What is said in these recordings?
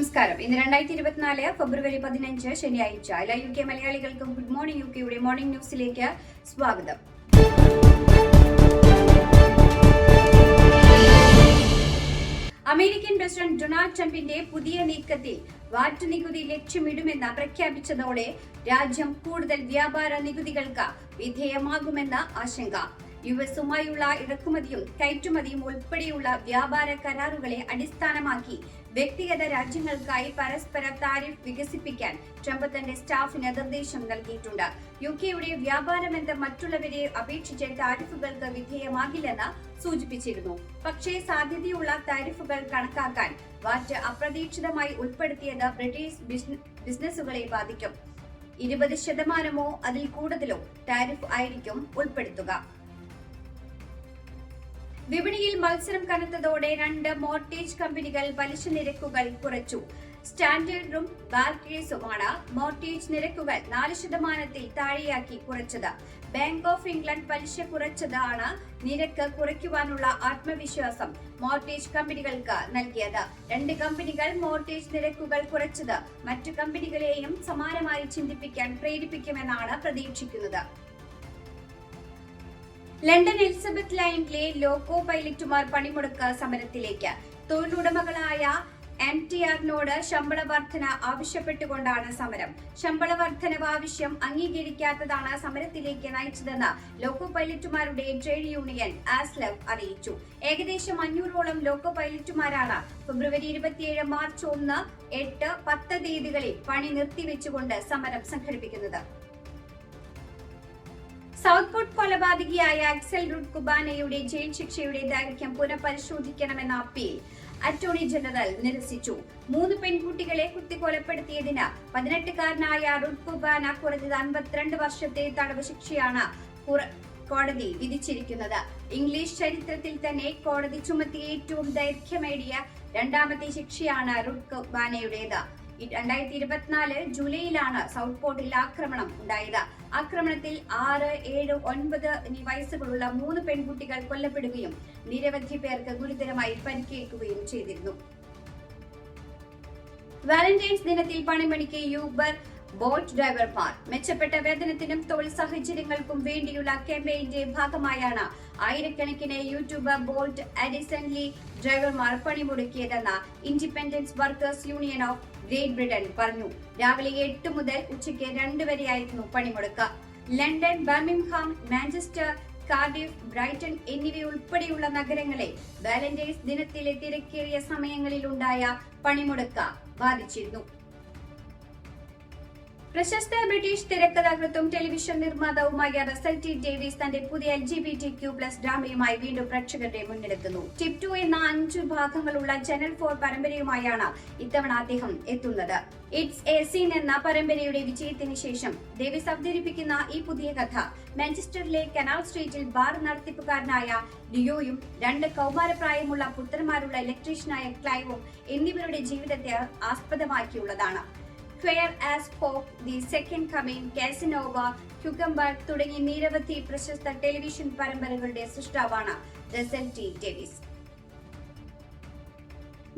നമസ്കാരം. ഇന്ന് രണ്ടായിരത്തി ഇരുപത്തിനാല് ഫെബ്രുവരി പതിനഞ്ച് ശനിയാഴ്ച. എല്ലാ യു കെ മലയാളികൾക്കും ഗുഡ് മോർണിംഗ് യു കെയുടെ മോർണിംഗ് ന്യൂസിലേക്ക് സ്വാഗതം. അമേരിക്കൻ പ്രസിഡന്റ് ഡൊണാൾഡ് ട്രംപിന്റെ പുതിയ നീക്കത്തിൽ വാറ്റ് നികുതി ലക്ഷ്യമിടുമെന്ന് പ്രഖ്യാപിച്ചതോടെ രാജ്യം കൂടുതൽ വ്യാപാര നികുതികൾക്ക് വിധേയമാകുമെന്ന ആശങ്ക. യു എസുമായുള്ള ഇറക്കുമതിയും കയറ്റുമതിയും ഉൾപ്പെടെയുള്ള വ്യാപാര കരാറുകളെ അടിസ്ഥാനമാക്കി വ്യക്തിഗത രാജ്യങ്ങൾക്കായി പരസ്പര താരിഫ് വികസിപ്പിക്കാൻ ട്രംപ് തന്റെ സ്റ്റാഫിന് നിർദ്ദേശം നൽകിയിട്ടുണ്ട്. യു കെയുടെ വ്യാപാര മറ്റുള്ളവരെ അപേക്ഷിച്ച് താരിഫുകൾക്ക് വിധേയമാകില്ലെന്ന് സൂചിപ്പിച്ചിരുന്നു. പക്ഷേ സാധ്യതയുള്ള താരിഫുകൾ കണക്കാക്കാൻ വാറ്റ് അപ്രതീക്ഷിതമായി ഉൾപ്പെടുത്തിയത് ബ്രിട്ടീഷ് ബിസിന- ബിസിനസ്സുകളെ ബാധിക്കും. ഇരുപത് ശതമാനമോ അതിൽ കൂടുതലോ താരിഫ് ആയിരിക്കും ഉൾപ്പെടുത്തുക. വിപണിയിൽ മത്സരം കനത്തതോടെ രണ്ട് മോർട്ടേജ് കമ്പനികൾ പലിശ നിരക്കുകൾ കുറച്ചു. സ്റ്റാൻഡേർഡും ബാർക്ലേസുമാണ് മോർട്ടേജ് നിരക്കുകൾ നാല് ശതമാനത്തിൽ താഴെയാക്കി കുറച്ചത്. ബാങ്ക് ഓഫ് ഇംഗ്ലണ്ട് പലിശ കുറച്ചതാണ് നിരക്ക് കുറയ്ക്കുവാനുള്ള ആത്മവിശ്വാസം മോർട്ടേജ് കമ്പനികൾക്ക് നൽകിയത്. രണ്ട് കമ്പനികൾ മോർട്ടേജ് നിരക്കുകൾ കുറച്ചത് മറ്റു കമ്പനികളെയും സമാനമായി ചിന്തിപ്പിക്കാൻ പ്രേരിപ്പിക്കുമെന്നാണ് പ്രതീക്ഷിക്കുന്നത്. ലണ്ടൻ എലിസബത്ത് ലൈനിലെ ലോക്കോ പൈലറ്റുമാർ പണിമുടക്ക് സമരത്തിലേക്ക്. തൊഴിലുടമകളായ എം ടി ആറിനോട് ശമ്പള വർധന ആവശ്യപ്പെട്ടുകൊണ്ടാണ് സമരം. ശമ്പള വർധനവ് ആവശ്യം അംഗീകരിക്കാത്തതാണ് സമരത്തിലേക്ക് നയിച്ചതെന്ന് ലോക്കോ പൈലറ്റുമാരുടെ ട്രേഡ് യൂണിയൻ ആസ്ലവ് അറിയിച്ചു. ഏകദേശം അഞ്ഞൂറോളം ലോക്കോ പൈലറ്റുമാരാണ് ഫെബ്രുവരി ഇരുപത്തിയേഴ് മാർച്ച് ഒന്ന് എട്ട് പത്ത് തീയതികളിൽ പണി നിർത്തിവെച്ചുകൊണ്ട് സമരം സംഘടിപ്പിക്കുന്നത്. സൗത്ത് പോർട്ട് കൊലപാതകിയായ അക്സൽ റുഡ് കുബാനയുടെ ജയിൽ ശിക്ഷയുടെ ദൈർഘ്യം പുനഃപരിശോധിക്കണമെന്ന അപ്പീൽ. അറ്റോർണി ജനറൽ നിരസിച്ചു. മൂന്ന് പെൺകുട്ടികളെ കുത്തിക്കൊലപ്പെടുത്തിയതിന് പതിനെട്ടുകാരനായ റുഡ് കുബാന കുറഞ്ഞത് അൻപത്തിരണ്ട് വർഷത്തെ തടവ് ശിക്ഷയാണ് കോടതി വിധിച്ചിരിക്കുന്നത്. ഇംഗ്ലീഷ് ചരിത്രത്തിൽ തന്നെ കോടതി ചുമത്തിയ ഏറ്റവും ദൈർഘ്യമേറിയ രണ്ടാമത്തെ ശിക്ഷയാണ് റുഡ് കുബാനയുടേത്. രണ്ടായിരത്തി ഇരുപത്തിനാല് ജൂലൈയിലാണ് സൗത്ത് പോർട്ടിൽ ആക്രമണം ഉണ്ടായത്. ആക്രമണത്തിൽ ആറ് ഏഴ് ഒൻപത് എന്നീ വയസ്സുകളുള്ള മൂന്ന് പെൺകുട്ടികൾ കൊല്ലപ്പെടുകയും നിരവധി പേർക്ക് ഗുരുതരമായി പരിക്കേൽക്കുകയും ചെയ്തിരുന്നു. വാലന്റൈൻസ് ദിനത്തിൽ പണിമണിക്ക് യൂബർ ബോട്ട് ഡ്രൈവർമാർ മെച്ചപ്പെട്ട വേതനത്തിനും തൊഴിൽ സാഹചര്യങ്ങൾക്കും വേണ്ടിയുള്ള ക്യാമ്പയിന്റെ ഭാഗമായാണ് ആയിരക്കണക്കിന് യൂട്യൂബർ ബോൾട്ട് അഡിസൺലി ഡ്രൈവർമാർ പണിമുടക്കിയതെന്ന് Independent Workers Union of Great Britain പറഞ്ഞു. രാവിലെ എട്ട് മുതൽ ഉച്ചയ്ക്ക് രണ്ട് വരെയായിരുന്നു പണിമുടക്ക്. London Birmingham Manchester Cardiff Brighton എന്നിവയുൾപ്പെടെയുള്ള നഗരങ്ങളെ വാലന്റൈൻസ് ദിനത്തിലെ തിരക്കേറിയ സമയങ്ങളിലുണ്ടായ പണിമുടക്ക ബാധിച്ചിരുന്നു. പ്രശസ്ത ബ്രിട്ടീഷ് തിരക്കഥാകൃത്തും ടെലിവിഷൻ നിർമ്മാതാവുമായ റസൽ ടി ഡേവിസ് തന്റെ പുതിയ L G B T Q plus ഡ്രാമയുമായി വീണ്ടും പ്രേക്ഷകരുടെ മുന്നിലെത്തുന്നു. ടിപ് ടു എന്ന അഞ്ചു ഭാഗങ്ങളുള്ള ചാനൽ ഫോർ പരമ്പരയുമായാണ് ഇത്തവണ അദ്ദേഹം എത്തുന്നത്. ഇറ്റ്സ് എ സീൻ എന്ന പരമ്പരയുടെ വിജയത്തിന് ശേഷം ഡേവിസ് അവതരിപ്പിക്കുന്ന ഈ പുതിയ കഥ മാഞ്ചസ്റ്ററിലെ കനാൽ സ്ട്രീറ്റിൽ ബാർ നടത്തിപ്പുകാരനായ ഡിയോയും രണ്ട് കൗമാരപ്രായമുള്ള പുത്രന്മാരുള്ള ഇലക്ട്രീഷ്യനായ ക്ലൈവും എന്നിവരുടെ ജീവിതത്തെ ആസ്പദമാക്കിയുള്ളതാണ്. Fair as pop The Second Coming Casanova Cucumber തുടങ്ങി നിരവധി പ്രശസ്ത ടെലിവിഷൻ പരമ്പരകളുടെ സൃഷ്ടാവാണ്. റസൽ ടി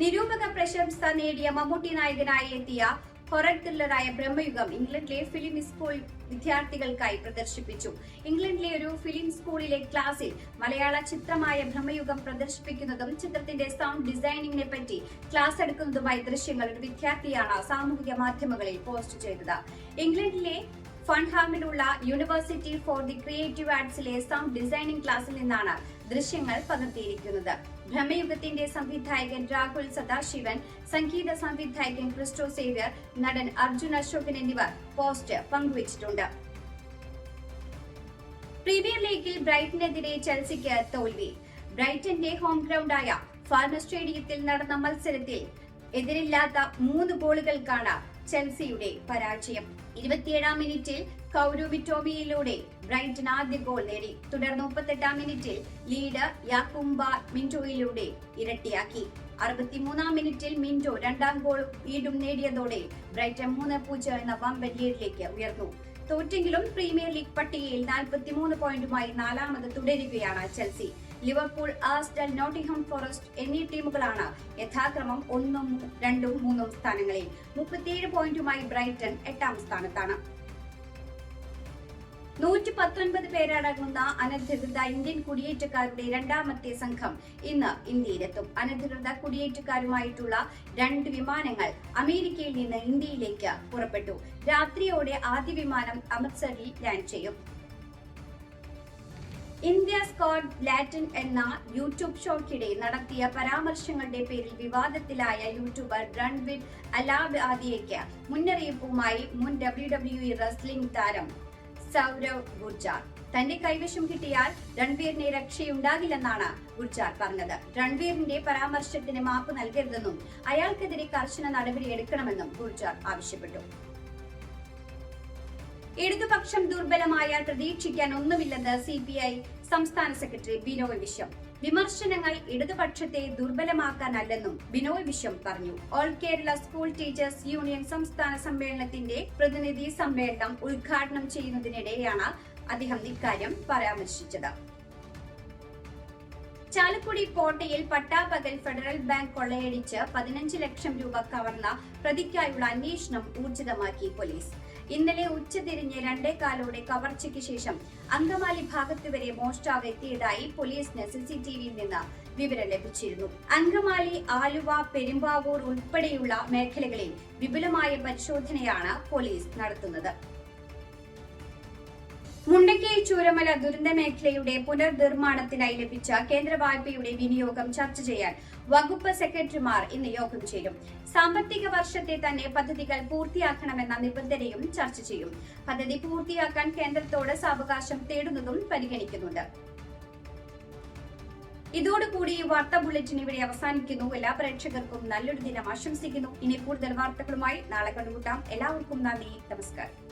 നിരൂപക പ്രശംസ നേടിയ മമ്മൂട്ടി നായകനായി എത്തിയ ഹൊറർ ത്രില്ലറായ ബ്രഹ്മയുഗം ഇംഗ്ലണ്ടിലെ ഫിലിം സ്കൂൾ വിദ്യാർത്ഥികൾക്കായി പ്രദർശിപ്പിച്ചു. ഇംഗ്ലണ്ടിലെ ഒരു ഫിലിം സ്കൂളിലെ ക്ലാസ്സിൽ മലയാള ചിത്രമായ ബ്രഹ്മയുഗം പ്രദർശിപ്പിക്കുന്നതും ചിത്രത്തിന്റെ സൗണ്ട് ഡിസൈനിങ്ങിനെ പറ്റി ക്ലാസ് എടുക്കുന്നതുമായി ദൃശ്യങ്ങൾ ഒരു വിദ്യാർത്ഥിയാണ് സാമൂഹിക മാധ്യമങ്ങളിൽ പോസ്റ്റ് ചെയ്തത്. ഇംഗ്ലണ്ടിലെ ഫൺഹാമിലുള്ള യൂണിവേഴ്സിറ്റി ഫോർ ദി ക്രിയേറ്റീവ് ആർട്സിലെ സൗണ്ട് ഡിസൈനിംഗ് ക്ലാസ്സിൽ നിന്നാണ് ദൃശ്യങ്ങൾ പകർത്തിയിരിക്കുന്നത്. ബ്രഹ്മയുഗത്തിന്റെ സംവിധായകൻ രാഹുൽ സദാശിവൻ സംഗീത സംവിധായകൻ ക്രിസ്റ്റോ സേവ്യർ നടൻ അർജുൻ അശോകൻ എന്നിവർ പോസ്റ്റ് പങ്കുവച്ചിട്ടുണ്ട്. പ്രീമിയർ ലീഗിൽ ബ്രൈറ്റനെതിരെ ചെൽസിക്ക് തോൽവി. ബ്രൈറ്റന്റെ ഹോം ഗ്രൗണ്ടായ ഫാർമ സ്റ്റേഡിയത്തിൽ നടന്ന മത്സരത്തിൽ എതിരില്ലാത്ത മൂന്ന് ഗോളുകൾക്കാണ് ചെൽസിയുടെ പരാജയം. ഇരുപത്തിയേഴാം മിനിറ്റിൽ കൗരു വിറ്റോമിയിലൂടെ ബ്രൈറ്റൺ ആദ്യ ഗോൾ നേടി. തുടർന്ന് മുപ്പത്തെട്ടാം മിനിറ്റിൽ ലീഡർ യാക്കുംബ മിന്റോയിലൂടെ ഇരട്ടിയാക്കി. അറുപത്തിമൂന്നാം മിനിറ്റിൽ മിന്റോ രണ്ടാം ഗോൾ വീണ്ടും നേടിയതോടെ ബ്രൈറ്റൺ മൂന്ന് പൂജ്യം എന്ന വമ്പൻ ലീഡിലേക്ക് ഉയർന്നു. തോറ്റെങ്കിലും പ്രീമിയർ ലീഗ് പട്ടികയിൽ നാൽപ്പത്തിമൂന്ന് പോയിന്റുമായി നാലാമത് തുടരുകയാണ് ചെൽസി. ലിവർപൂൾ ആസ്റ്റൽ നോട്ടിംഗ്ഹാം ഫോറസ്റ്റ് എന്നീ ടീമുകളാണ് യഥാക്രമം ഒന്നും രണ്ടും മൂന്നും സ്ഥാനങ്ങളിൽ. മുപ്പത്തിയേഴ് പോയിന്റുമായി ബ്രൈറ്റൺ എട്ടാം സ്ഥാനത്താണ്. നൂറ്റി പത്തൊൻപത് പേരടങ്ങുന്ന അനധികൃത ഇന്ത്യൻ കുടിയേറ്റക്കാരുടെ രണ്ടാമത്തെ സംഘം ഇന്ന് ഇന്ത്യയിലെത്തും. അനധികൃത കുടിയേറ്റക്കാരുമായിട്ടുള്ള രണ്ട് വിമാനങ്ങൾ അമേരിക്കയിൽ നിന്ന് ഇന്ത്യയിലേക്ക് പുറപ്പെട്ടു. രാത്രിയോടെ ആദ്യ വിമാനം അമൃത്സറിൽ ലാൻഡ് ചെയ്യും. ഇന്ത്യ സ്കോഡ് ലാറ്റിൻ എന്ന യൂട്യൂബ് ഷോക്കിടെ നടത്തിയ പരാമർശങ്ങളുടെ പേരിൽ വിവാദത്തിലായ യൂട്യൂബർ രൺവീർ അലാബാദിയയ്ക്ക് മുന്നറിയിപ്പുമായി മുൻ ഡബ്ല്യു ഡബ്ല്യു ഇ റെസ്ലിംഗ് താരം സൗരവ് ഗുർജാർ. തന്റെ കൈവശം കിട്ടിയാൽ രൺവീറിനെ രക്ഷയുണ്ടാകില്ലെന്നാണ് ഗുർജാർ പറഞ്ഞത്. രൺവീറിന്റെ പരാമർശത്തിന് മാപ്പ് നൽകരുതെന്നും അയാൾക്കെതിരെ കർശന നടപടി എടുക്കണമെന്നും ഗുർജാർ ആവശ്യപ്പെട്ടു. ഇടതുപക്ഷം ദുർബലമായാൽ പ്രതീക്ഷിക്കാൻ ഒന്നുമില്ലെന്ന് സി സംസ്ഥാന സെക്രട്ടറി ബിനോയ് വിശ്വം. വിമർശനങ്ങൾ ഇടതുപക്ഷത്തെ ദുർബലമാക്കാനല്ലെന്നും ബിനോയ് വിശ്വം പറഞ്ഞു. All Kerala school teachers union സംസ്ഥാന സമ്മേളനത്തിന്റെ പ്രതിനിധി സമ്മേളനം ഉദ്ഘാടനം ചെയ്യുന്നതിനിടെയാണ് അദ്ദേഹം ഇക്കാര്യം പരാമർശിച്ചത്. ചാലക്കുടി കോട്ടയിൽ പട്ടാപകൽ ഫെഡറൽ ബാങ്ക് കൊള്ളയടിച്ച് പതിനഞ്ച് ലക്ഷം രൂപ കവർന്ന പ്രതിക്കായുള്ള അന്വേഷണം ഊർജിതമാക്കി പോലീസ്. ഇന്നലെ ഉച്ചതിരിഞ്ഞ് രണ്ടേകാലോടെ കവർച്ചയ്ക്ക് ശേഷം അങ്കമാലി ഭാഗത്ത് വരെ മോഷ്ടാവ് എത്തിയതായി പോലീസിന് സിസിടിവിയിൽ നിന്ന് വിവരം ലഭിച്ചിരുന്നു. അങ്കമാലി ആലുവ പെരുമ്പാവൂർ ഉൾപ്പെടെയുള്ള മേഖലകളിൽ വിപുലമായ പരിശോധനയാണ് പോലീസ് നടത്തുന്നത്. മുണ്ടക്കൈ ചൂരമല ദുരന്ത മേഖലയുടെ പുനർനിർമ്മാണത്തിനായി ലഭിച്ച കേന്ദ്ര വായ്പയുടെ വിനിയോഗം ചർച്ച ചെയ്യാൻ വകുപ്പ് സെക്രട്ടറിമാർ ഇന്ന് യോഗം ചേരും. സാമ്പത്തിക വർഷത്തെ തന്നെ പദ്ധതികൾ പൂർത്തിയാക്കണമെന്ന നിബന്ധനയും ചർച്ച ചെയ്യും. പദ്ധതി പൂർത്തിയാക്കാൻ കേന്ദ്രത്തോട് സാവകാശം തേടുന്നതും പരിഗണിക്കുന്നുണ്ട്. ഇതോടുകൂടി വാർത്താ ബുള്ളറ്റിൻ ഇവിടെ അവസാനിക്കുന്നു. എല്ലാ പ്രേക്ഷകർക്കും നല്ലൊരു ദിനം ആശംസിക്കുന്നു. ഇനി കൂടുതൽ വാർത്തകളുമായി നാളെ കണ്ടുകൂട്ടാം എല്ലാവർക്കും നന്ദി. നമസ്കാരം.